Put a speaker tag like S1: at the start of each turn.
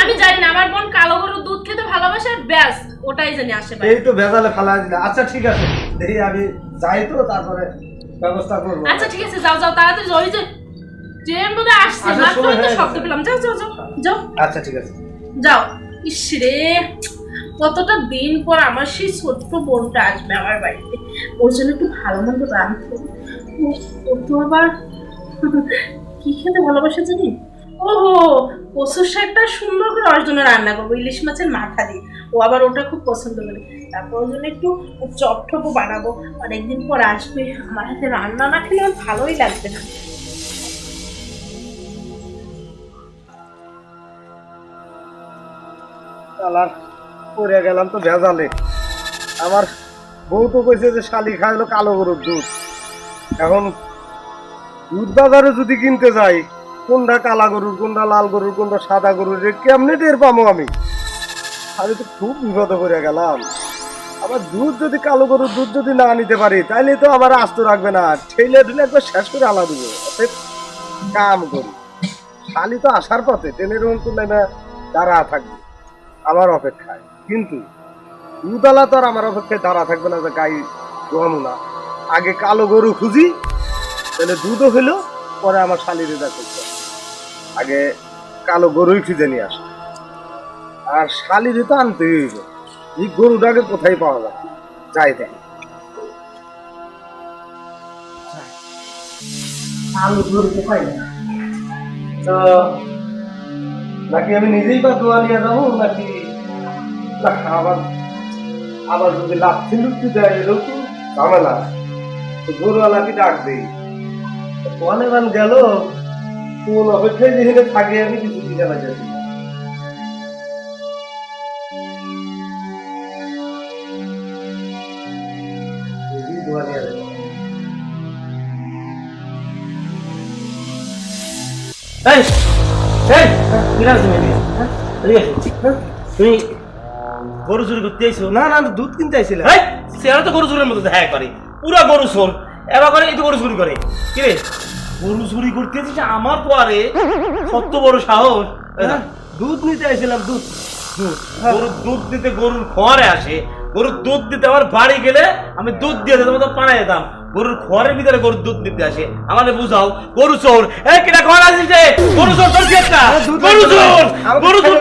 S1: আমি জানি না আমার বোন কালো গরুর দুধ খেতে ভালোবাসে ব্যাস ওটাই জানি আশেপাশে।
S2: এই তো ভেজালে ফেলা দিলে। আচ্ছা ঠিক আছে। দেখি আমি যাই তো তারপরে ব্যবস্থা করব।
S1: আচ্ছা ঠিক আছে যাও যাও তাড়াতাড়ি যাও যে ট্রেন বোধ আসছে। মাত্র তো শব্দ পেলাম। যাও যাও যাও যাও।
S2: আচ্ছা ঠিক আছে।
S1: যাও। ইস রে কতটা দিন পর আমার সেই ছোট্ট বোনটা আসবে আমার বাড়িতে। ওর জন্য একটু ভালো মন্দ হবে। ও তো আবার কি খেতে ভালোবাসে জানি? ওহো কচুর শাকটা সুন্দর করে ওর রান্না করব, ইলিশ মাছের মাথা দিয়ে। ও আবার ওটা খুব পছন্দ করে। তারপর ওর জন্য একটু চপ টপও বানাবো। অনেকদিন পর আসবে। আমার হাতে রান্না না খেলে ওর ভালোই লাগবে না।
S2: চালার পরে গেলাম তো ভেজালে। আমার বউ তো কইছে যে শালি খাইলো কালো গরুর দুধ। এখন দুধ বাজারে যদি কিনতে যাই কোনটা কালা গরুর, কোনটা লাল গরুর, কোনটা সাদা গরুর কেমনে টের পাবো আমি? আমি তো খুব বিপদে পড়ে গেলাম। আমার দুধ যদি কালো গরুর দুধ যদি না নিতে পারি, তাইলে তো আমার আস্ত রাখবে না। ঠেলে ঠেলে একবার শেষ করে আলা দিব। কাম করি। শালি তো আসার পথে ট্রেনের মতো নেমে দাঁড়া থাকবে আমার অপেক্ষায়। কিন্তু দুধালা তো আর আমার অপেক্ষায় দাঁড়া থাকবে না যে গাই দোয়ানো না। আগে কালো গরু খুঁজি, তাহলে দুধও হইল, পরে আমার শালির রেজা করতে। আগে কালো গরুই খুঁজে নিয়ে আসে। আর শালির তো আনতে হইব এই গরুটাকে কোথায় পাওয়া যায় যাই দেখ। গরু তো নাকি আমি নিজেই বা দোয়া নিয়ে যাব নাকি আবার আবার যদি লাথি লুটতে দেয় এরকম ঝামেলা তো গরুওয়ালাকে ডাক দেই। বান গেল কোন অপেক্ষায় যেখানে থাকে আমি কিছু যাচ্ছি
S3: তুমি? হ্যাঁ? হ্যাঁ? গরু চুরি করতে আইছো?
S2: না না দুধ কিনতে আইছিলাম।
S3: এই সেরা তো গরু চুরের মতো দেখা করে। পুরা গরু চোর। এবার করে এই তো গরু চুরি করে। কি রে? গরু চুরি করতে এসেছে আমার পরে কত বড় সাহস।
S2: দুধ নিতে দুধ। দুধ
S3: গরুর দুধ দিতে গরুর খড়ে আসে। গরুর দুধ দিতে আমার বাড়ি গেলে আমি দুধ দিয়ে দিতাম তো যেতাম। গরুর খড়ের ভিতরে গরুর দুধ দিতে আসে। আমাদের বুঝাও গরু চোর। এই কিনা খড় আসিস গরু চোর তোর একটা। গরু চোর! গরু চোর?